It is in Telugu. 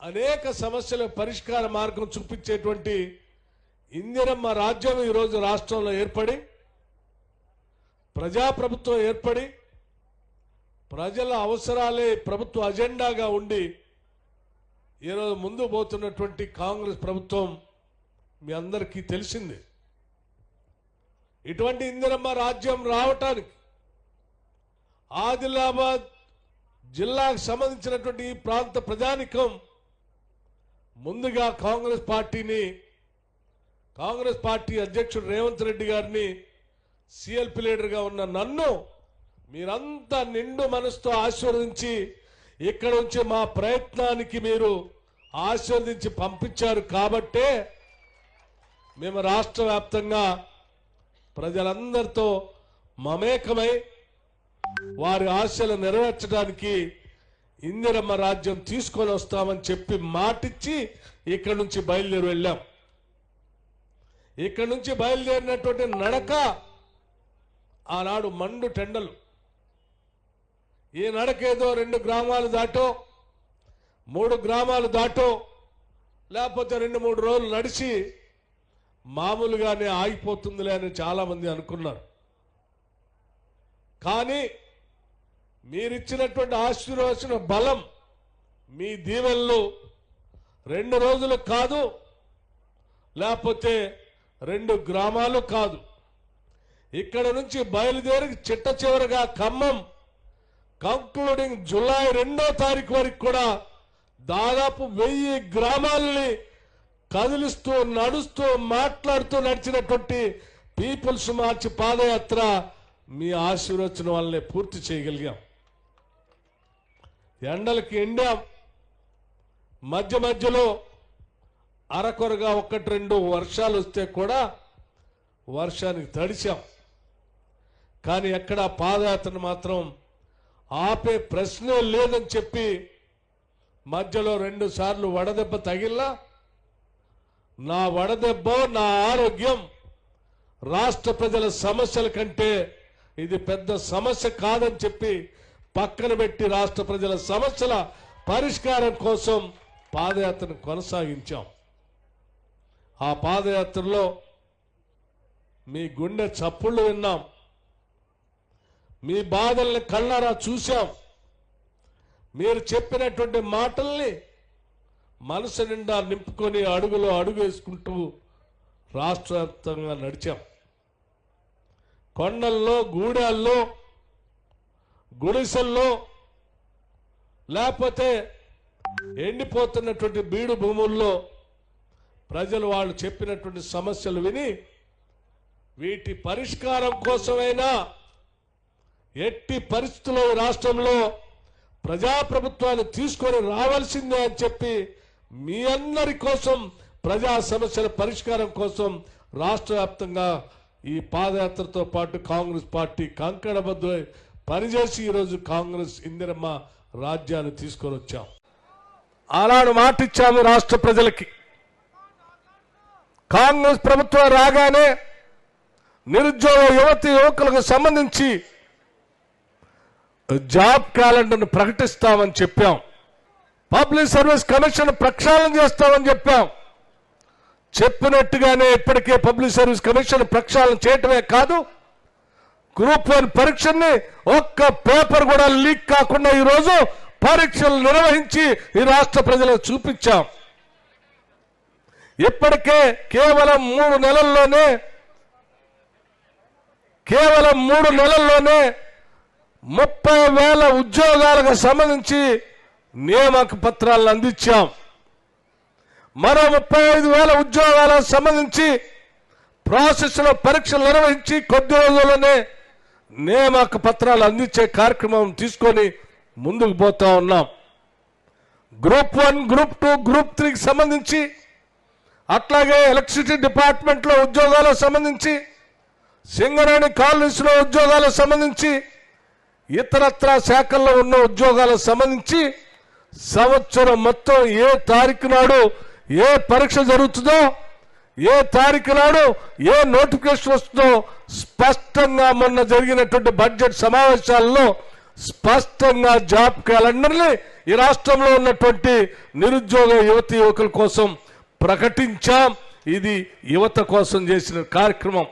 అనేక సమస్యల పరిష్కార మార్గం చూపించేటువంటి ఇందిరమ్మ రాజ్యం ఈరోజు రాష్ట్రంలో ఏర్పడి ప్రజాప్రభుత్వం ఏర్పడి ప్రజల అవసరాలే ప్రభుత్వ అజెండాగా ఉండి ఈరోజు ముందు పోతున్నటువంటి కాంగ్రెస్ ప్రభుత్వం మీ అందరికీ తెలిసింది. ఇటువంటి ఇందిరమ్మ రాజ్యం రావటానికి ఆదిలాబాద్ జిల్లాకు సంబంధించినటువంటి ఈ ప్రాంత ప్రజానికం ముందుగా కాంగ్రెస్ పార్టీని కాంగ్రెస్ పార్టీ అధ్యక్షుడు రేవంత్ రెడ్డి గారిని సిఎల్పి లీడర్గా ఉన్న నన్ను మీరంతా నిండు మనసుతో ఆశీర్వదించి ఇక్కడ నుంచి మా ప్రయత్నానికి మీరు ఆశీర్వదించి పంపించారు కాబట్టే మేము రాష్ట్ర వ్యాప్తంగా ప్రజలందరితో మమేకమై వారి ఆశలు నెరవేర్చడానికి ఇందిరమ్మ రాజ్యం తీసుకొని వస్తామని చెప్పి మాటిచ్చి ఇక్కడి నుంచి బయలుదేరి వెళ్ళాం. ఇక్కడి నుంచి బయలుదేరినటువంటి నడక ఆనాడు మండు టెండలు. ఈ నడక ఏదో రెండు గ్రామాలు దాటో మూడు గ్రామాలు దాటో లేకపోతే రెండు మూడు రోజులు నడిచి మామూలుగానే ఆగిపోతుందిలే అని చాలామంది అనుకున్నారు. కానీ మీరిచ్చినటువంటి ఆశీర్వచన బలం మీ దీవెనలు రెండు రోజులు కాదు లేకపోతే రెండు గ్రామాలు కాదు. ఇక్కడ నుంచి బయలుదేరి చిట్ట చివరగా ఖమ్మం కంక్లూడింగ్ జులై రెండో తారీఖు వరకు కూడా దాదాపు వెయ్యి గ్రామాలని కదిలిస్తూ నడుస్తూ మాట్లాడుతూ నడిచినటువంటి పీపుల్స్ మార్చి పాదయాత్ర మీ ఆశీర్వచనం వల్లనే పూర్తి చేయగలిగాం. ఎండలకి ఎండాం. మధ్య మధ్యలో అరకొరగా ఒకటి రెండు వర్షాలు వస్తే కూడా వర్షానికి తడిచాం కానీ ఎక్కడ పాదయాత్రను మాత్రం ఆపే ప్రశ్నే లేదని చెప్పి మధ్యలో రెండు సార్లు వడదెబ్బ తగిల్లా నా వడదెబ్బ నా ఆరోగ్యం రాష్ట్ర ప్రజల సమస్యల కంటే ఇది పెద్ద సమస్య కాదని చెప్పి పక్కన పెట్టి రాష్ట్ర ప్రజల సమస్యల పరిష్కారం కోసం పాదయాత్రను కొనసాగించాం. ఆ పాదయాత్రలో మీ గుండె చప్పుళ్ళు విన్నాం. మీ బాధల్ని కళ్ళారా చూశాం. మీరు చెప్పినటువంటి మాటల్ని మనసు నిండా నింపుకొని అడుగులో అడుగు వేసుకుంటూ రాష్ట్ర నడిచాం. కొండల్లో గూడాల్లో గుడిసెల్లో లేకపోతే ఎండిపోతున్నటువంటి బీడు భూముల్లో ప్రజలు వాళ్ళు చెప్పినటువంటి సమస్యలు విని వీటి పరిష్కారం కోసమైనా ఎట్టి పరిస్థితుల్లో రాష్ట్రంలో ప్రజాప్రభుత్వాన్ని తీసుకొని రావాల్సిందే అని చెప్పి మీ అందరి కోసం ప్రజా సమస్యల పరిష్కారం కోసం రాష్ట్ర వ్యాప్తంగా ఈ పాదయాత్రతో పాటు కాంగ్రెస్ పార్టీ కంకణబద్దు పనిచేసి ఈరోజు కాంగ్రెస్ ఇందిరమ్మ రాజ్యాన్ని తీసుకొని వచ్చాం. ఆనాడు మాటిచ్చాము రాష్ట్ర ప్రజలకి. కాంగ్రెస్ ప్రభుత్వం రాగానే నిరుద్యోగ యువతి యువకులకు సంబంధించి జాబ్ క్యాలెండర్ను ప్రకటిస్తామని చెప్పాం. పబ్లిక్ సర్వీస్ కమిషన్ ప్రక్షాళన చేస్తామని చెప్పాం. చెప్పినట్టుగానే ఇప్పటికే పబ్లిక్ సర్వీస్ కమిషన్ ప్రక్షాళన చేయటమే కాదు గ్రూప్ వన్ పరీక్షని ఒక్క పేపర్ కూడా లీక్ కాకుండా ఈరోజు పరీక్షలు నిర్వహించి ఈ రాష్ట్ర ప్రజలకు చూపించాం. ఇప్పటికే కేవలం మూడు నెలల్లోనే కేవలం మూడు నెలల్లోనే ముప్పై వేల ఉద్యోగాలకు సంబంధించి నియామక పత్రాలను అందించాం. మరో ముప్పై ఐదు వేల ఉద్యోగాలకు సంబంధించి ప్రాసెస్లో పరీక్షలు నిర్వహించి కొద్ది రోజుల్లోనే నియామక పత్రాలు అందించే కార్యక్రమం తీసుకొని ముందుకు పోతా ఉన్నాం. Group one group two group త్రీకి సంబంధించి అట్లాగే ఎలక్ట్రిసిటీ డిపార్ట్మెంట్లో ఉద్యోగాలకు సంబంధించి సింగరేణి కాలనీస్లో ఉద్యోగాలకు సంబంధించి ఇతరత్ర శాఖల్లో ఉన్న ఉద్యోగాలకు సంబంధించి సంవత్సరం మొత్తం ఏ తారీఖు నాడు ఏ పరీక్ష జరుగుతుందో ఏ తారీఖు నాడు ఏ నోటిఫికేషన్ వస్తుందో స్పష్టంగా మొన్న జరిగినటువంటి బడ్జెట్ సమావేశాల్లో స్పష్టంగా జాబ్ క్యాలెండర్ని ఈ రాష్ట్రంలో ఉన్నటువంటి నిరుద్యోగ యువతి యువకుల కోసం ప్రకటించాం. ఇది యువత కోసం చేసిన కార్యక్రమం.